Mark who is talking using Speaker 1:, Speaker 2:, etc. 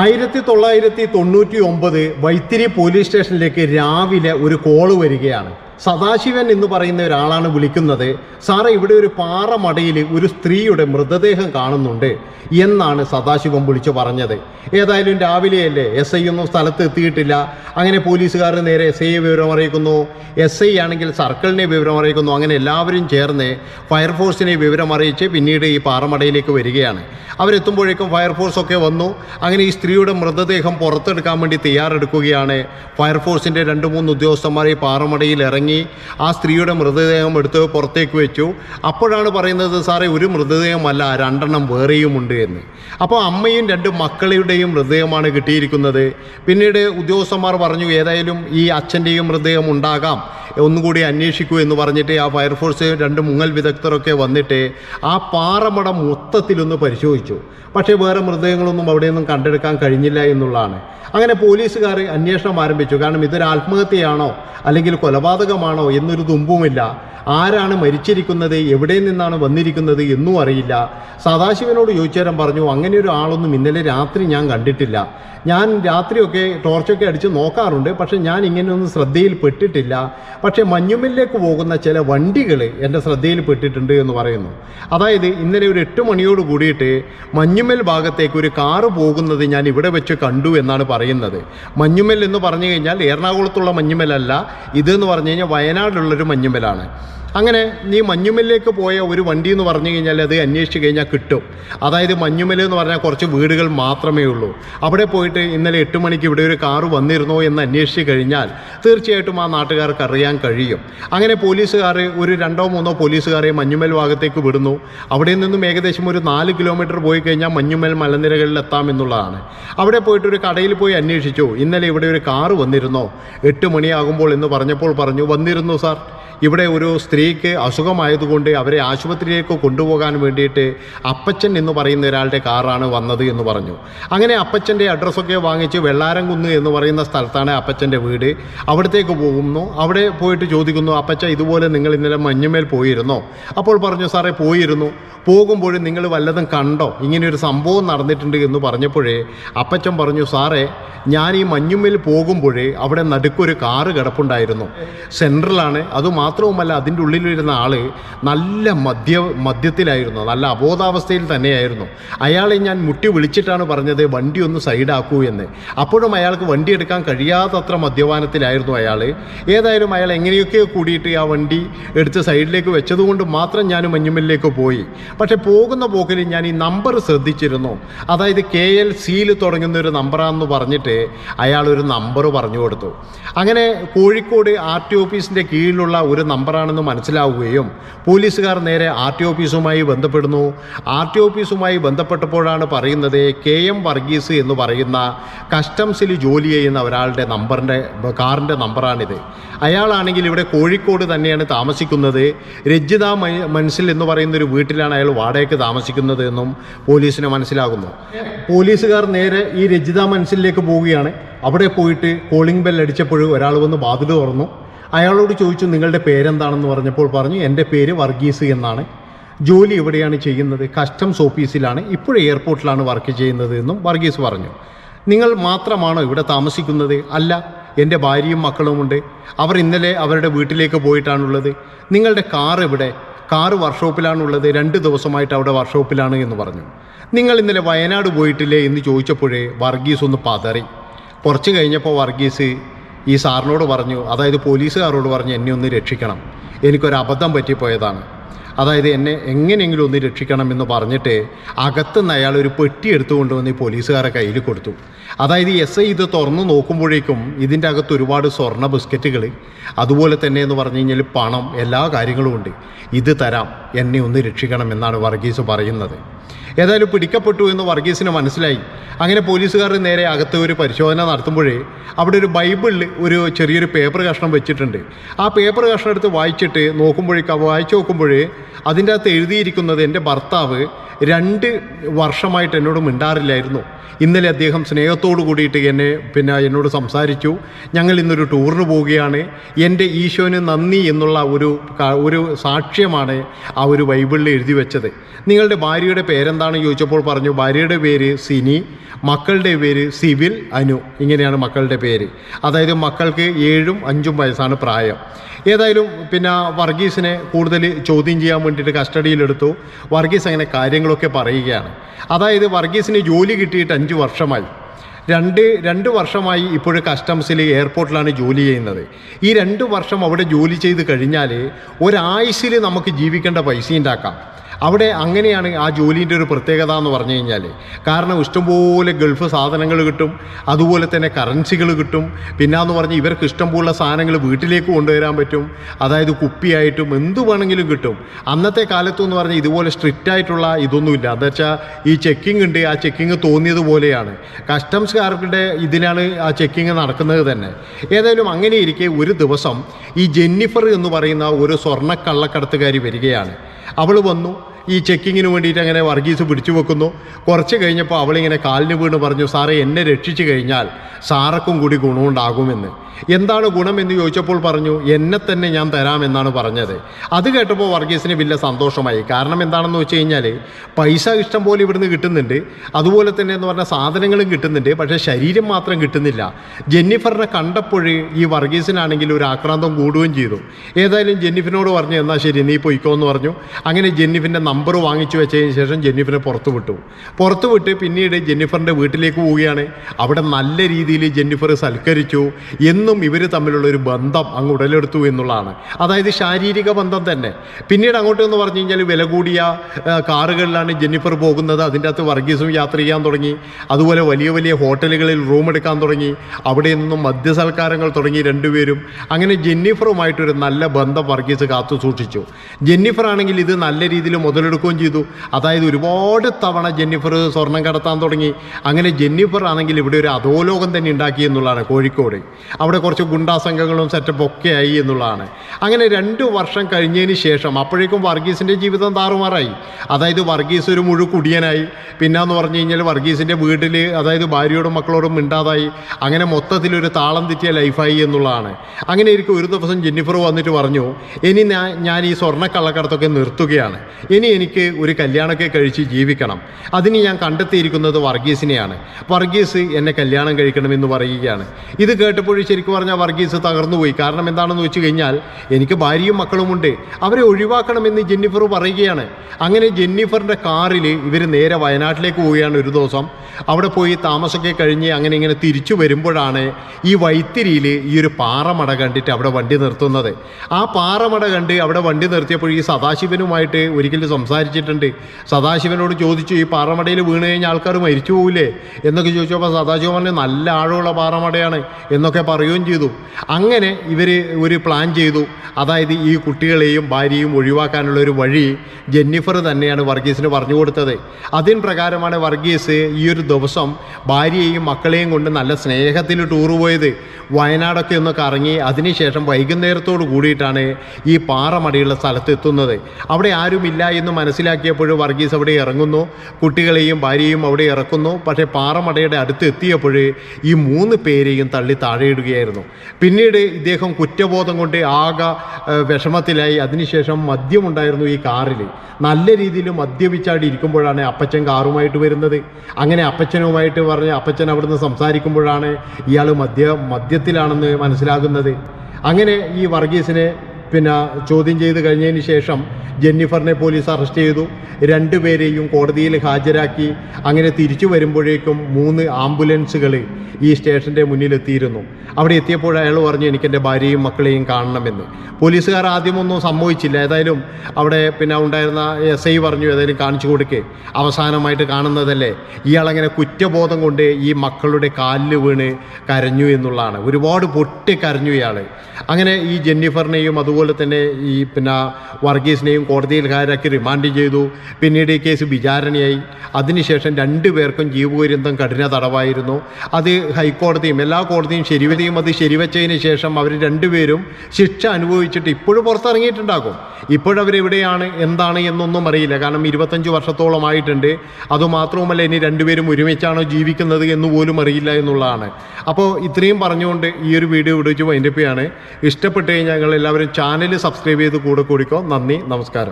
Speaker 1: ആയിരത്തി തൊള്ളായിരത്തി തൊണ്ണൂറ്റി ഒമ്പത് വൈത്തിരി പോലീസ് സ്റ്റേഷനിലേക്ക് രാവിലെ ഒരു കോൾ വരികയാണ്. സദാശിവൻ എന്ന് പറയുന്ന ഒരാളാണ് വിളിക്കുന്നത്. സാറേ ഇവിടെ ഒരു പാറമടയിൽ ഒരു സ്ത്രീയുടെ മൃതദേഹം കാണുന്നുണ്ട് എന്നാണ് സദാശിവം വിളിച്ചു പറഞ്ഞത്. ഏതായാലും രാവിലെയല്ലേ എസ് ഐ ഒന്നും സ്ഥലത്ത് എത്തിയിട്ടില്ല. അങ്ങനെ പോലീസുകാർ നേരെ എസ് ഐയെ വിവരം അറിയിക്കുന്നു. എസ് ഐ ആണെങ്കിൽ സർക്കിളിനെ വിവരം അറിയിക്കുന്നു. അങ്ങനെ എല്ലാവരും ചേർന്ന് ഫയർഫോഴ്സിനെ വിവരം അറിയിച്ച് പിന്നീട് ഈ പാറമടയിലേക്ക് വരികയാണ്. അവരെത്തുമ്പോഴേക്കും ഫയർഫോഴ്സ് ഒക്കെ വന്നു. അങ്ങനെ ഈ സ്ത്രീയുടെ മൃതദേഹം പുറത്തെടുക്കാൻ വേണ്ടി തയ്യാറെടുക്കുകയാണ്. ഫയർഫോഴ്സിന്റെ രണ്ട് മൂന്ന് ഉദ്യോഗസ്ഥന്മാർ ഈ പാറമടയിൽ ഇറങ്ങി ആ സ്ത്രീയുടെ മൃതദേഹം എടുത്ത് പുറത്തേക്ക് വെച്ചു. അപ്പോഴാണ് പറയുന്നത് സാറേ ഒരു മൃതദേഹമല്ല രണ്ടെണ്ണം വേറെയുമുണ്ട് എന്ന്. അപ്പോൾ അമ്മയും രണ്ട് മക്കളുടെയും മൃതദേഹമാണ് കിട്ടിയിരിക്കുന്നത്. പിന്നീട് ഉദ്യോഗസ്ഥന്മാർ പറഞ്ഞു ഏതായാലും ഈ അച്ഛന്റെയും മൃതദേഹം ഉണ്ടാകാം. ഒന്നുകൂടി അന്വേഷിക്കൂ എന്ന് പറഞ്ഞിട്ട് ആ ഫയർഫോഴ്സ് രണ്ട് മുങ്ങൽ വിദഗ്ധരൊക്കെ വന്നിട്ട് ആ പാറമട മൊത്തത്തിലൊന്ന് പരിശോധിച്ചു. പക്ഷേ വേറെ മൃതദേഹങ്ങളൊന്നും അവിടെയൊന്നും കണ്ടെടുക്കാൻ കഴിഞ്ഞില്ല എന്നുള്ളതാണ്. അങ്ങനെ പോലീസുകാർ അന്വേഷണം ആരംഭിച്ചു. കാരണം ഇതൊരു ആത്മഹത്യയാണോ അല്ലെങ്കിൽ കൊലപാതകമാണോ എന്നൊരു തുമ്പുമില്ല. ആരാണ് മരിച്ചിരിക്കുന്നത് എവിടെ നിന്നാണ് വന്നിരിക്കുന്നത് എന്നും അറിയില്ല. സദാശിവനോട് ചോദിച്ചേരം പറഞ്ഞു അങ്ങനെ ഒരു ആളൊന്നും ഇന്നലെ രാത്രി ഞാൻ കണ്ടിട്ടില്ല. ഞാൻ രാത്രിയൊക്കെ ടോർച്ചൊക്കെ അടിച്ച് നോക്കാറുണ്ട് പക്ഷെ ഞാൻ ഇങ്ങനെയൊന്നും ശ്രദ്ധയിൽ പെട്ടിട്ടില്ല. പക്ഷേ മഞ്ഞുമില്ലേക്ക് പോകുന്ന ചില വണ്ടികൾ എന്റെ ശ്രദ്ധയിൽ പെട്ടിട്ടുണ്ട് എന്ന് പറയുന്നു. അതായത് ഇന്നലെ ഒരു എട്ട് മണിയോട് കൂടിയിട്ട് മഞ്ഞുമൽ ഭാഗത്തേക്ക് ഒരു കാറ് പോകുന്നത് ഞാൻ ഇവിടെ വെച്ച് കണ്ടു എന്നാണ് പറയുന്നത്. മഞ്ഞുമൽ എന്ന് പറഞ്ഞു കഴിഞ്ഞാൽ എറണാകുളത്തുള്ള മഞ്ഞുമലല്ല. ഇതെന്ന് പറഞ്ഞു കഴിഞ്ഞാൽ വയനാടുള്ളൊരു മഞ്ഞുമലാണ്. അങ്ങനെ നീ മഞ്ഞുമല്ലേക്ക് പോയ ഒരു വണ്ടി എന്ന് പറഞ്ഞു കഴിഞ്ഞാൽ അത് അന്വേഷിച്ച് കഴിഞ്ഞാൽ കിട്ടും. അതായത് മഞ്ഞുമൽ എന്ന് പറഞ്ഞാൽ കുറച്ച് വീടുകൾ മാത്രമേ ഉള്ളൂ. അവിടെ പോയിട്ട് ഇന്നലെ എട്ട് മണിക്ക് ഇവിടെ ഒരു കാറ് വന്നിരുന്നോ എന്ന് അന്വേഷിച്ച് കഴിഞ്ഞാൽ തീർച്ചയായിട്ടും ആ നാട്ടുകാർക്ക് അറിയാൻ കഴിയും. അങ്ങനെ പോലീസുകാർ ഒരു രണ്ടോ മൂന്നോ പോലീസുകാരെ മഞ്ഞുമൽ ഭാഗത്തേക്ക് വിടുന്നു. അവിടെ നിന്നും ഏകദേശം ഒരു നാല് കിലോമീറ്റർ പോയി കഴിഞ്ഞാൽ മഞ്ഞുമൽ മലനിരകളിൽ എത്താം എന്നുള്ളതാണ്. അവിടെ പോയിട്ട് ഒരു കടയിൽ പോയി അന്വേഷിച്ചു. ഇന്നലെ ഇവിടെ ഒരു കാറ് വന്നിരുന്നോ? എട്ട് മണിയാകുമ്പോൾ എന്ന് പറഞ്ഞപ്പോൾ പറഞ്ഞു വന്നിരുന്നു സാർ. ഇവിടെ ഒരു സ്ത്രീക്ക് അസുഖമായതുകൊണ്ട് അവരെ ആശുപത്രിയിലേക്ക് കൊണ്ടുപോകാൻ വേണ്ടിയിട്ട് അപ്പച്ചൻ എന്ന് പറയുന്ന ഒരാളുടെ കാറാണ് വന്നത് എന്ന് പറഞ്ഞു. അങ്ങനെ അപ്പച്ചന്റെ അഡ്രസ്സൊക്കെ വാങ്ങിച്ച് വെള്ളാരംകുന്ന് എന്ന് പറയുന്ന സ്ഥലത്താണ് അപ്പച്ചന്റെ വീട്. അവിടത്തേക്ക് പോകുന്നു. അവിടെ പോയിട്ട് ചോദിക്കുന്നു അപ്പച്ച ഇതുപോലെ നിങ്ങൾ ഇന്നലെ മഞ്ഞുമേൽ പോയിരുന്നോ? അപ്പോൾ പറഞ്ഞു സാറേ പോയിരുന്നു. പോകുമ്പോൾ നിങ്ങൾ വല്ലതും കണ്ടോ? ഇങ്ങനെയൊരു സംഭവം നടന്നിട്ടുണ്ട് എന്ന് പറഞ്ഞപ്പോഴേ അപ്പച്ചൻ പറഞ്ഞു സാറേ ഞാൻ ഈ മഞ്ഞുമേൽ പോകുമ്പോഴേ അവിടെ നടുക്കൊരു കാറ് കിടപ്പുണ്ടായിരുന്നു. സെൻട്രലാണ്. അതുമാത്രവുമല്ല അതിന്റെ ഉള്ളിലിരുന്ന ആൾ നല്ല മദ്യ മദ്യത്തിലായിരുന്നു. നല്ല അബോധാവസ്ഥയിൽ തന്നെയായിരുന്നു. അയാളെ ഞാൻ മുട്ടി വിളിച്ചിട്ടാണ് പറഞ്ഞത് വണ്ടി ഒന്ന് സൈഡാക്കൂ എന്ന്. അപ്പോഴും അയാൾക്ക് വണ്ടി എടുക്കാൻ കഴിയാത്തത്ര മദ്യപാനത്തിലായിരുന്നു അയാൾ ഏതായാലും അയാൾ എങ്ങനെയൊക്കെയോ കൂടിയിട്ട് ആ വണ്ടി എടുത്ത് സൈഡിലേക്ക് വെച്ചതുകൊണ്ട് മാത്രം ഞാൻ മഞ്ഞുമല്ലിലേക്ക് പോയി. പക്ഷേ പോകുന്ന പോക്കിൽ ഞാൻ ഈ നമ്പർ ശ്രദ്ധിച്ചിരുന്നു. അതായത് കെ എൽ സിയിൽ തുടങ്ങുന്ന ഒരു നമ്പറാണെന്ന് പറഞ്ഞിട്ട് അയാൾ ഒരു നമ്പർ പറഞ്ഞു കൊടുത്തു. അങ്ങനെ കോഴിക്കോട് ആർ ടി ഓഫീസിന്റെ കീഴിലുള്ള ഒരു നമ്പറാണെന്ന് മനസ്സിലാവുകയും പോലീസുകാർ നേരെ ആർ ടി ഓഫീസുമായി ബന്ധപ്പെടുന്നു. ആർ ടി ഓഫീസുമായി ബന്ധപ്പെട്ടപ്പോഴാണ് പറയുന്നത് കെ എം വർഗീസ് എന്ന് പറയുന്ന കസ്റ്റംസിൽ ജോലി ചെയ്യുന്ന ഒരാളുടെ നമ്പറിന്റെ കാറിന്റെ നമ്പറാണിത്. അയാളാണെങ്കിൽ ഇവിടെ കോഴിക്കോട് തന്നെയാണ് താമസിക്കുന്നത്. രജിത മനസ്സിൽ എന്ന് പറയുന്ന ഒരു വീട്ടിലാണ് അയാൾ വാടകയ്ക്ക് താമസിക്കുന്നത് എന്നും പോലീസിന് മനസ്സിലാകുന്നു. പോലീസുകാർ നേരെ ഈ രജിത മനസ്സിലേക്ക് പോവുകയാണ്. അവിടെ പോയിട്ട് കോളിംഗ് ബെൽ അടിച്ചപ്പോൾ ഒരാൾ വന്ന് വാതിൽ തുറന്നു. അയാളോട് ചോദിച്ചു നിങ്ങളുടെ പേരെന്താണെന്ന് പറഞ്ഞപ്പോൾ പറഞ്ഞു എന്റെ പേര് വർഗീസ് എന്നാണ്. ജോലി എവിടെയാണ് ചെയ്യുന്നത്. കസ്റ്റംസ് ഓഫീസിലാണ്. ഇപ്പോഴും എയർപോർട്ടിലാണ് വർക്ക് ചെയ്യുന്നത് എന്നും വർഗീസ് പറഞ്ഞു. നിങ്ങൾ മാത്രമാണോ ഇവിടെ താമസിക്കുന്നത്? അല്ല എന്റെ ഭാര്യയും മക്കളുമുണ്ട് അവർ ഇന്നലെ അവരുടെ വീട്ടിലേക്ക് പോയിട്ടാണുള്ളത്. നിങ്ങളുടെ കാർ എവിടെ? കാറ് വർക്ക്ഷോപ്പിലാണുള്ളത്. രണ്ട് ദിവസമായിട്ട് അവിടെ വർക്ക്ഷോപ്പിലാണ് എന്ന് പറഞ്ഞു. നിങ്ങൾ ഇന്നലെ വയനാട് പോയിട്ടില്ലേ? എന്ന് ചോദിച്ചപ്പോഴേ വർഗീസ് ഒന്ന് പതറി. കുറച്ച് കഴിഞ്ഞപ്പോൾ വർഗീസ് ഈ സാറിനോട് പറഞ്ഞു അതായത് പോലീസുകാരോട് പറഞ്ഞു എന്നെ ഒന്ന് രക്ഷിക്കണം. എനിക്കൊരു അബദ്ധം പറ്റിപ്പോയതാണ്. അതായത് എന്നെ എങ്ങനെയെങ്കിലും ഒന്ന് രക്ഷിക്കണം എന്ന് പറഞ്ഞിട്ട് അകത്തുനിന്ന് അയാൾ ഒരു പെട്ടി എടുത്തുകൊണ്ട് വന്ന് ഈ പോലീസുകാരെ കയ്യിൽ കൊടുത്തു. അതായത് എസ് ഐ ഇത് തുറന്നു നോക്കുമ്പോഴേക്കും ഇതിന്റെ അകത്ത് ഒരുപാട് സ്വർണ ബിസ്ക്കറ്റുകൾ അതുപോലെ തന്നെ എന്ന് പറഞ്ഞു കഴിഞ്ഞാൽ പണം എല്ലാ കാര്യങ്ങളും ഉണ്ട്. ഇത് തരാം എന്നെ ഒന്ന് രക്ഷിക്കണം എന്നാണ് വർഗീസ് പറയുന്നത്. ഏതായാലും പിടിക്കപ്പെട്ടു എന്ന് വർഗീസിന് മനസ്സിലായി. അങ്ങനെ പോലീസുകാർ നേരെ അകത്ത് ഒരു പരിശോധന നടത്തുമ്പോഴേ അവിടെ ഒരു ബൈബിളിൽ ഒരു ചെറിയൊരു പേപ്പർ കഷ്ണം വെച്ചിട്ടുണ്ട്. ആ പേപ്പർ കഷ്ണം എടുത്ത് വായിച്ചിട്ട് നോക്കുമ്പോഴേക്ക് വായിച്ചു നോക്കുമ്പോഴേ അതിന്റെ അകത്ത് എഴുതിയിരിക്കുന്നത് എന്റെ ഭർത്താവ് രണ്ട് വർഷമായിട്ട് എന്നോട് മിണ്ടാറില്ലായിരുന്നു. ഇന്നലെ അദ്ദേഹം സ്നേഹത്തോടു കൂടിയിട്ട് എന്നെ പിന്നെ എന്നോട് സംസാരിച്ചു. ഞങ്ങൾ ഇന്നൊരു ടൂറിന് പോവുകയാണ്. എന്റെ ഈശോന് നന്ദി എന്നുള്ള ഒരു ഒരു സാക്ഷ്യമാണ് ആ ഒരു ബൈബിളിൽ എഴുതി വെച്ചത്. നിങ്ങളുടെ ഭാര്യയുടെ പേര് പേരെന്താണെന്ന് ചോദിച്ചപ്പോൾ പറഞ്ഞു ഭാര്യയുടെ പേര് സിനി മക്കളുടെ പേര് സിവിൽ അനു. ഇങ്ങനെയാണ് മക്കളുടെ പേര്. അതായത് മക്കൾക്ക് ഏഴും അഞ്ചും വയസ്സാണ് പ്രായം. ഏതായാലും പിന്നെ വർഗീസിനെ കൂടുതൽ ചോദ്യം ചെയ്യാൻ വേണ്ടിയിട്ട് കസ്റ്റഡിയിലെടുത്തു. വർഗീസ് അങ്ങനെ കാര്യങ്ങളൊക്കെ പറയുകയാണ്. അതായത് വർഗീസിന് ജോലി കിട്ടിയിട്ട് അഞ്ച് വർഷമായി. രണ്ട് രണ്ട് വർഷമായി ഇപ്പോഴും കസ്റ്റംസിൽ എയർപോർട്ടിലാണ് ജോലി ചെയ്യുന്നത്. ഈ രണ്ട് വർഷം അവിടെ ജോലി ചെയ്ത് കഴിഞ്ഞാൽ ഒരാഴ്ചയിൽ നമുക്ക് ജീവിക്കേണ്ട പൈസ ഉണ്ടാക്കാം. അവിടെ അങ്ങനെയാണ് ആ ജോലീന്റെ ഒരു പ്രത്യേകത എന്ന് പറഞ്ഞു കഴിഞ്ഞാൽ കാരണം ഇഷ്ടംപോലെ ഗൾഫ് സാധനങ്ങൾ കിട്ടും അതുപോലെ തന്നെ കറൻസികൾ കിട്ടും. പിന്നാന്ന് പറഞ്ഞ് ഇവർക്ക് ഇഷ്ടംപോലെ സാധനങ്ങൾ വീട്ടിലേക്ക് കൊണ്ടുവരാൻ പറ്റും അതായത് കുപ്പിയായിട്ടും എന്ത് വേണമെങ്കിലും കിട്ടും. അന്നത്തെ കാലത്തെന്ന് പറഞ്ഞാൽ ഇതുപോലെ സ്ട്രിക്റ്റ് ആയിട്ടുള്ള ഇതൊന്നുമില്ല. എന്താ വെച്ചാൽ ഈ ചെക്കിംഗ് ഉണ്ട് ആ ചെക്കിംഗ് തോന്നിയതുപോലെയാണ് കസ്റ്റംസുകാരുടെ ഇതിനാണ് ആ ചെക്കിംഗ് നടക്കുന്നത് തന്നെ. ഏതായാലും അങ്ങനെ ഇരിക്കെ ഒരു ദിവസം ഈ ജെന്നിഫർ എന്ന് പറയുന്ന ഒരു സ്വർണ കള്ളക്കടത്തുകാരി വരികയാണ്. അവൾ വന്നു ഈ ചെക്കിങ്ങിന് വേണ്ടിയിട്ട് അങ്ങനെ വർഗീസ് പിടിച്ചു വെക്കുന്നു. കുറച്ച് കഴിഞ്ഞപ്പോൾ അവളിങ്ങനെ കാലിന് വീണ് പറഞ്ഞു സാറേ എന്നെ രക്ഷിച്ചു കഴിഞ്ഞാൽ സാറക്കും കൂടി ഗുണമുണ്ടാകുമെന്ന്. എന്താണ് ഗുണം എന്ന് ചോദിച്ചപ്പോൾ പറഞ്ഞു എന്നെ തന്നെ ഞാൻ തരാമെന്നാണ് പറഞ്ഞത്. അത് കേട്ടപ്പോൾ വർഗീസിന് വലിയ സന്തോഷമായി. കാരണം എന്താണെന്ന് വെച്ച് കഴിഞ്ഞാൽ പൈസ ഇഷ്ടം പോലെ ഇവിടുന്ന് കിട്ടുന്നുണ്ട്. അതുപോലെ തന്നെ എന്ന് പറഞ്ഞാൽ സാധനങ്ങളും കിട്ടുന്നുണ്ട്. പക്ഷേ ശരീരം മാത്രം കിട്ടുന്നില്ല. ജെന്നിഫറിനെ കണ്ടപ്പോൾ ഈ വർഗീസിനാണെങ്കിൽ ഒരു ആക്രാന്തം കൂടുകയും ചെയ്തു. ഏതായാലും ജെന്നിഫിനോട് പറഞ്ഞു എന്നാൽ ശരി നീ പൊയ്ക്കോ എന്ന് പറഞ്ഞു. അങ്ങനെ ജെന്നിഫിന്റെ നമ്പർ വാങ്ങിച്ചു വെച്ചതിന് ശേഷം ജെന്നിഫിനെ പുറത്തു വിട്ടു. പുറത്തു വിട്ട് പിന്നീട് ജെന്നിഫറിന്റെ വീട്ടിലേക്ക് പോവുകയാണ്. അവിടെ നല്ല രീതിയിൽ ജെന്നിഫർ സൽക്കരിച്ചു. എന്നും ഇവർ തമ്മിലുള്ള ഒരു ബന്ധം അങ്ങ് ഉടലെടുത്തു എന്നുള്ളതാണ്. അതായത് ശാരീരിക ബന്ധം തന്നെ. പിന്നീട് അങ്ങോട്ട് എന്ന് പറഞ്ഞു കഴിഞ്ഞാൽ വില കൂടിയ കാറുകളിലാണ് ജെന്നിഫർ പോകുന്നത്. അതിന്റെ അകത്ത് വർഗീസും യാത്ര ചെയ്യാൻ തുടങ്ങി. അതുപോലെ വലിയ വലിയ ഹോട്ടലുകളിൽ റൂം എടുക്കാൻ തുടങ്ങി. അവിടെ നിന്നും മദ്യസൽക്കാരങ്ങൾ തുടങ്ങി രണ്ടുപേരും. അങ്ങനെ ജെന്നിഫറുമായിട്ടൊരു നല്ല ബന്ധം വർഗീസ് കാത്തു സൂക്ഷിച്ചു. ജെന്നിഫർ ആണെങ്കിൽ ഇത് നല്ല രീതിയിൽ മുതലെടുക്കുകയും ചെയ്തു. അതായത് ഒരുപാട് തവണ ജെന്നിഫർ സ്വർണം കടത്താൻ തുടങ്ങി. അങ്ങനെ ജെന്നിഫർ ആണെങ്കിൽ ഇവിടെ ഒരു അധോലോകം തന്നെ ഉണ്ടാക്കി എന്നുള്ളതാണ് കോഴിക്കോട്. അവിടെ കുറച്ച് ഗുണ്ടാ സംഘങ്ങളും സെറ്റപ്പ് ഒക്കെ ആയി എന്നുള്ളതാണ്. അങ്ങനെ രണ്ട് വർഷം കഴിഞ്ഞതിന് ശേഷം അപ്പോഴേക്കും വർഗീസിന്റെ ജീവിതം താറുമാറായി. അതായത് വർഗീസ് ഒരു മുഴു കുടിയനായി. പിന്നെന്ന് പറഞ്ഞു കഴിഞ്ഞാൽ വർഗീസിന്റെ വീട്ടിൽ അതായത് ഭാര്യയോടും മക്കളോടും മിണ്ടാതായി. അങ്ങനെ മൊത്തത്തിലൊരു താളം തെറ്റിയ ലൈഫായി എന്നുള്ളതാണ്. അങ്ങനെ ഇരിക്കും ഒരു ദിവസം ജെന്നിഫർ വന്നിട്ട് പറഞ്ഞു ഇനി ഞാൻ ഞാൻ ഈ സ്വർണ കള്ളക്കടത്തൊക്കെ നിർത്തുകയാണ്. ഇനി എനിക്ക് ഒരു കല്യാണമൊക്കെ കഴിച്ച് ജീവിക്കണം. അതിന് ഞാൻ കണ്ടെത്തിയിരിക്കുന്നത് വർഗീസിനെയാണ്. വർഗീസ് എന്നെ കല്യാണം കഴിക്കണമെന്ന് പറയുകയാണ്. ഇത് കേട്ടപ്പോൾ ശരിക്കും പറഞ്ഞാൽ വർഗീസ് തകർന്നു പോയി. കാരണം എന്താണെന്ന് വെച്ച് കഴിഞ്ഞാൽ എനിക്ക് ഭാര്യയും മക്കളുമുണ്ട് അവരെ ഒഴിവാക്കണമെന്ന് ജെന്നിഫർ പറയുകയാണ്. അങ്ങനെ ജെന്നിഫറിന്റെ കാറിൽ ഇവർ നേരെ വയനാട്ടിലേക്ക് പോവുകയാണ് ഒരു ദിവസം. അവിടെ പോയി താമസമൊക്കെ കഴിഞ്ഞ് അങ്ങനെ ഇങ്ങനെ തിരിച്ചു വരുമ്പോഴാണ് ഈ വൈത്തിരിയിൽ ഈ ഒരു പാറമട കണ്ടിട്ട് അവിടെ വണ്ടി നിർത്തുന്നത്. ആ പാറമട കണ്ട് അവിടെ വണ്ടി നിർത്തിയപ്പോൾ ഈ സദാശിവനുമായിട്ട് ഒരിക്കലും സംസാരിച്ചിട്ടുണ്ട്. സദാശിവനോട് ചോദിച്ചു ഈ പാറമടയിൽ വീണ് കഴിഞ്ഞാൽ ആൾക്കാർ മരിച്ചു പോകില്ലേ എന്നൊക്കെ ചോദിച്ചപ്പോൾ സദാശിവൻ നല്ല ആഴമുള്ള പാറമടയാണ് എന്നൊക്കെ പറയുകയും ചെയ്തു. അങ്ങനെ ഇവർ ഒരു പ്ലാൻ ചെയ്തു. അതായത് ഈ കുട്ടികളെയും ഭാര്യയും ഒഴിവാക്കാനുള്ള ഒരു വഴി ജെന്നിഫർ തന്നെയാണ് വർഗീസിന് പറഞ്ഞു കൊടുത്തത്. അതിൻ പ്രകാരമാണ് വർഗീസ് ഈ ഒരു ദിവസം ഭാര്യയെയും മക്കളെയും കൊണ്ട് നല്ല സ്നേഹത്തിൽ ടൂർ പോയത്. വയനാടൊക്കെ ഒന്ന് കറങ്ങി അതിനുശേഷം വൈകുന്നേരത്തോട് കൂടിയിട്ടാണ് ഈ പാറമടയുള്ള സ്ഥലത്ത് എത്തുന്നത്. അവിടെ ആരുമില്ല എന്ന് മനസ്സിലാക്കിയപ്പോൾ വർഗീസ് അവിടെ ഇറങ്ങുന്നു. കുട്ടികളെയും ഭാര്യയും അവിടെ ഇറക്കുന്നു. പക്ഷേ പാറമടയുടെ അടുത്ത് എത്തിയപ്പോൾ ഈ മൂന്ന് പേരെയും തള്ളി താഴെയിടുകയായിരുന്നു. പിന്നീട് ഇദ്ദേഹം കുറ്റബോധം കൊണ്ട് ആകെ വിഷമത്തിലായി. അതിനുശേഷം മദ്യമുണ്ടായിരുന്നു ഈ കാറിൽ നല്ല രീതിയിൽ മദ്യപിച്ചാടി ഇരിക്കുമ്പോഴാണ് അപ്പച്ചൻ കാറുമായിട്ട് വരുന്നത്. അങ്ങനെ അപ്പച്ചനുമായിട്ട് പറഞ്ഞ് അപ്പച്ചൻ അവിടുന്ന് സംസാരിക്കുമ്പോഴാണ് ഇയാൾ മദ്യ മദ്യത്തിലാണെന്ന് മനസ്സിലാകുന്നത്. അങ്ങനെ ഈ വർഗീസിനെ പിന്നെ ചോദ്യം ചെയ്ത് കഴിഞ്ഞതിന് ശേഷം ജെന്നിഫറിനെ പോലീസ് അറസ്റ്റ് ചെയ്തു. രണ്ടുപേരെയും കോടതിയിൽ ഹാജരാക്കി. അങ്ങനെ തിരിച്ചു വരുമ്പോഴേക്കും മൂന്ന് ആംബുലൻസുകൾ ഈ സ്റ്റേഷന്റെ മുന്നിലെത്തിയിരുന്നു. അവിടെ എത്തിയപ്പോൾ അയാൾ പറഞ്ഞു എനിക്ക് എന്റെ ഭാര്യയും മക്കളെയും കാണണമെന്ന്. പോലീസുകാർ ആദ്യമൊന്നും സംഭവിച്ചില്ല ഏതായാലും അവിടെ പിന്നെ ഉണ്ടായിരുന്ന എസ് ഐ പറഞ്ഞു ഏതായാലും കാണിച്ചു കൊടുക്കേ. അവസാനമായിട്ട് കാണുന്നതല്ലേ. ഇയാളങ്ങനെ കുറ്റബോധം കൊണ്ട് ഈ മക്കളുടെ കാലിൽ വീണ് കരഞ്ഞു എന്നുള്ളതാണ്. ഒരുപാട് പൊട്ടി കരഞ്ഞു ഇയാൾ അങ്ങനെ ഈ ജെന്നിഫറിനെയും അതുപോലെ തന്നെ ഈ പിന്നെ വർഗീസിനെയും കോടതിയിൽ ഹാജരാക്കി റിമാൻഡ് ചെയ്തു. പിന്നീട് ഈ കേസ് വിചാരണയായി. അതിനുശേഷം രണ്ടു പേർക്കും ജീവപര്യന്തം കഠിന തടവായിരുന്നു. അത് ഹൈക്കോടതിയും എല്ലാ കോടതിയും ശരിവതിയും അത് ശരിവെച്ചതിന് ശേഷം അവർ രണ്ടുപേരും ശിക്ഷ അനുഭവിച്ചിട്ട് ഇപ്പോഴും പുറത്തിറങ്ങിയിട്ടുണ്ടാകും. ഇപ്പോഴവരെവിടെയാണ് എന്താണ് എന്നൊന്നും അറിയില്ല. കാരണം ഇരുപത്തഞ്ച് വർഷത്തോളമായിട്ടുണ്ട്. അതുമാത്രവുമല്ല ഇനി രണ്ടുപേരും ഒരുമിച്ചാണോ ജീവിക്കുന്നത് എന്ന് പോലും അറിയില്ല എന്നുള്ളതാണ്. അപ്പോൾ ഇത്രയും പറഞ്ഞുകൊണ്ട് ഈ ഒരു വീഡിയോ ഇവിടെ വെച്ച് വൈൻഡപ്പ് ചെയ്യാണ്. ഇഷ്ടപ്പെട്ട് കഴിഞ്ഞാൽ ഞങ്ങൾ എല്ലാവരും ചാനൽ സബ്സ്ക്രൈബ് ചെയ്ത് കൂടെ കൂടിക്കോ. നന്ദി നമസ്കാരം.